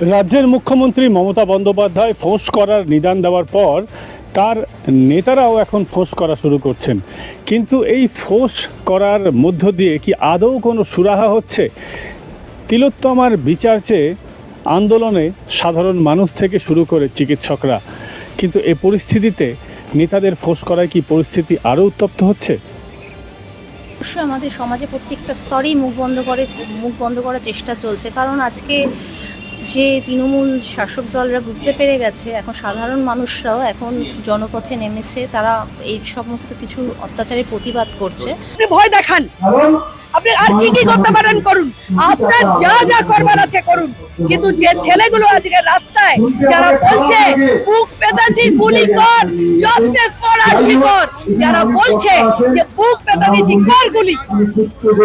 রাজ্যের মুখ্যমন্ত্রী মমতা বন্দ্যোপাধ্যায় ফোঁস করার নিদান দেওয়ার পর তার নেতারাও এখন ফোঁস করা শুরু করছেন। কিন্তু এই ফোঁস করার মধ্য দিয়ে কি আদৌ কোনো সুরাহা হচ্ছে? তিলোত্তমার বিচার চেয়ে আন্দোলনে সাধারণ মানুষ থেকে শুরু করে চিকিৎসকরা। কিন্তু এই পরিস্থিতিতে নেতাদের ফোঁস করায় কি পরিস্থিতি আরও উত্তপ্ত হচ্ছে? অবশ্যই আমাদের সমাজে প্রত্যেকটা স্তরেই মুখ বন্ধ করে, মুখ বন্ধ করার চেষ্টা চলছে। কারণ আজকে যে তৃণমূল শাসক দলরা বুঝতে পেরে গেছে, এখন সাধারণ মানুষরাও এখন জনপথে নেমেছে, তারা এই সমস্ত কিছু অত্যাচারের প্রতিবাদ করছে। ভয় দেখান। আপনি আর কি কি করতে পারেন করুন? আপনার যা যা করবার আছে করুন। কিন্তু যে ছেলেগুলো আজকে রাস্তায় যারা বলছে, বুক পেতাছি গুলি কর জাস্টিস ফর আরজি কর যারা বলছে যে, বুক পেতা দিয়েছি কর গুলি।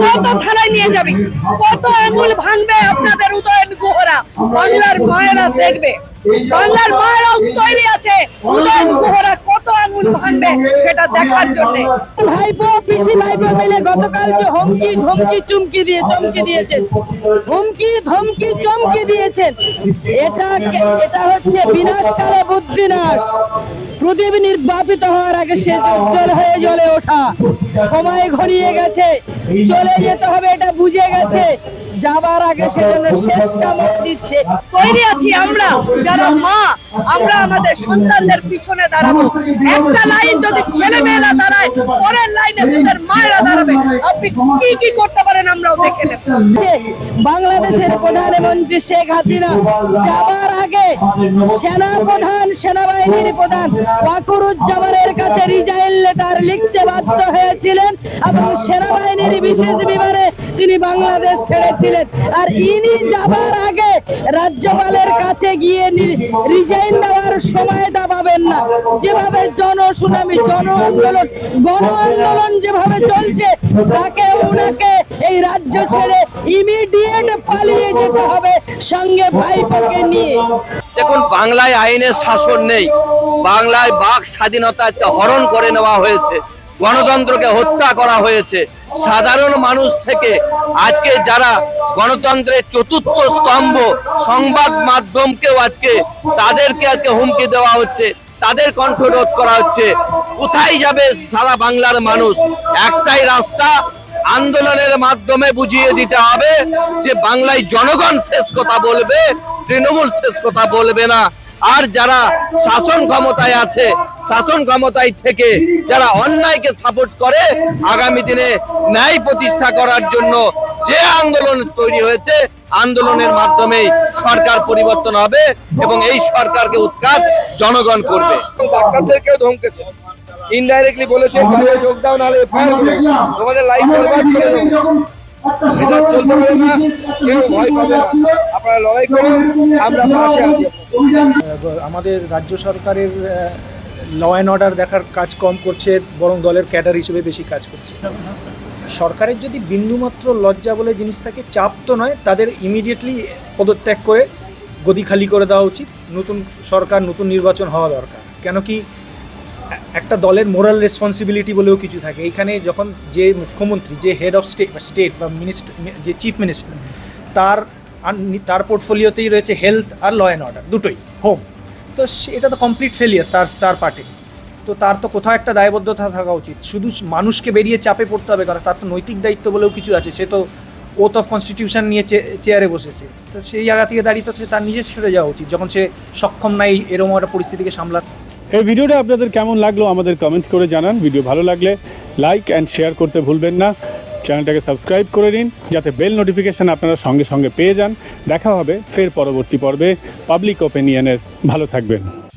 কত থানায় নিয়ে যাবে? কত আঙুল ভাঙবে আপনাদের উদয়ন গুহরা? বাংলার মায়েরা দেখবে। বাংলার মায়েরাও তৈরি আছে উদয়ন গুহরা কত আঙুল সেটা দেখার জন্য। ভাইপো, পিসি ভাইপো মিলে গতকাল যে হুমকি ধমকি চুমকি দিয়ে চমকি দিয়েছেন। হুমকি, ধমকি দিয়েছেন। এটা এটা হচ্ছে বিনাশকালে বুদ্ধিনাশ। প্রদীপ নির্বাপিত হওয়ার আগে সে উজ্জ্বল হয়ে জ্বলে ওঠা। সময় ঘনিয়ে গেছে। চলে যেতে হবে, এটা বুঝে গেছে। যাবার আগে সেজন্য শেষ কামড় দিচ্ছে তৈরি আছি আমরা যারা মা আমরা আমাদের সন্তানদের পিছনে দাঁড়াবো একটা লাইন যদি ছেলে মেয়েরা দাঁড়ায় পরের লাইনে তাদের মায়েরা দাঁড়াবে আপনি কি কি করতে পারেন আমরাও দেখে নেব বাংলাদেশের প্রধানমন্ত্রী শেখ হাসিনা যাবার আগে সেনা প্রধান সেনাবাহিনীর প্রধান ওয়াকুরুজ্জামানের কাছে রিজাইন লেটার লিখতে বাধ্য হয়েছিলেন এবং সেনাবাহিনীর বিশেষ বিমানে তিনি বাংলাদেশ ছেড়েছিলেন। আর ইনি যাবার আগে রাজ্যপালের কাছে গিয়ে রিজাইন দেওয়ার সময়টা পাবেন না। যেভাবে জনসুনামি জন আন্দোলন গণ আন্দোলন যেভাবে চলছে, তাকে উনাকে এই রাজ্য ছেড়ে ইমিডিয়েট পালিয়ে যেতে হবে সঙ্গে ভাইপোকে নিয়ে। দেখুন, বাংলায় আইনের শাসন নেই। বাংলায় বাক স্বাধীনতা আজকে হরণ করে নেওয়া হয়েছে। গণতন্ত্রকে হত্যা করা হয়েছে। সাধারণ মানুষ থেকে আজকে যারা গণতন্ত্রের চতুর্থ স্তম্ভ সংবাদ মাধ্যমকেও আজকে তাদেরকে আজকে হুমকি দেওয়া হচ্ছে, তাদের কণ্ঠরোধ করা হচ্ছে। কোথায় যাবে সারা বাংলার মানুষ? একটাই রাস্তা, আন্দোলনের মাধ্যমে বুঝিয়ে দিতে হবে যে বাংলায় জনগণ শেষ কথা বলবে, তৃণমূল শেষ কথা বলবে না। আর যারা শাসন ক্ষমতায় আছে, শাসন ক্ষমতায় থেকে যারা অন্যায়কে সাপোর্ট করে, আগামী দিনে ন্যায় প্রতিষ্ঠা করার জন্য যে আন্দোলন তৈরি হয়েছে, আন্দোলনের মাধ্যমেই সরকার পরিবর্তন হবে এবং এই সরকারকে উৎখাত জনগণ করবে। ডাক্তারদেরকেও ধমকেছে। ইনডাইরেক্টলি বলেছে যোগ দাও, নাহলে তোমাদের লাইফ বরবাদ করে এটা ভয় আপনারা লড়াই করুন, আমরা পাশে আছি। আমাদের রাজ্য সরকারের ল অ্যান্ড অর্ডার দেখার কাজ কম করছে, বরং দলের ক্যাডার হিসেবে বেশি কাজ করছে। সরকারের যদি বিন্দুমাত্র লজ্জা বলে জিনিস থাকে, চাপ তো নয়, তাদের ইমিডিয়েটলি পদত্যাগ করে গদি খালি করে দেওয়া উচিত। নতুন সরকার, নতুন নির্বাচন হওয়া দরকার। কেন কি, একটা দলের মোরাল রেসপন্সিবিলিটি বলেও কিছু থাকে। এইখানে যখন যে মুখ্যমন্ত্রী, যে হেড অফ স্টেট বা স্টেট বা মিনিস্টার যে চিফ মিনিস্টার তার তার পোর্টফোলিওতেই রয়েছে হেলথ আর ল অ্যান্ড অর্ডার দুটোই হোম তো এটা তো কমপ্লিট ফেলিয়ার তার তার পার্টে তো তার তো কোথাও একটা দায়বদ্ধতা থাকা উচিত। শুধু মানুষকে বেরিয়ে চাপে পড়তে হবে কারণ তার তো নৈতিক দায়িত্ব বলেও কিছু আছে। সে তো ওথ অফ কনস্টিটিউশন নিয়ে চেয়ারে বসেছে। তো সেই জায়গা থেকে দাঁড়িয়ে তো তার নিজের সরে যাওয়া উচিত। যখন সে সক্ষম নাই, এরকম একটা পরিস্থিতিকে সামলাতে। এই ভিডিওটা আপনাদের কেমন লাগল আমাদের কমেন্ট করে জানান। ভিডিও ভালো লাগলে লাইক অ্যান্ড শেয়ার করতে ভুলবেন না। চ্যানেলটাকে সাবস্ক্রাইব করে নিন, যাতে বেল নোটিফিকেশান আপনারা সঙ্গে সঙ্গে পেয়ে যান। দেখা হবে ফের পরবর্তী পর্বে। পাবলিক ওপিনিয়নের। ভালো থাকবেন।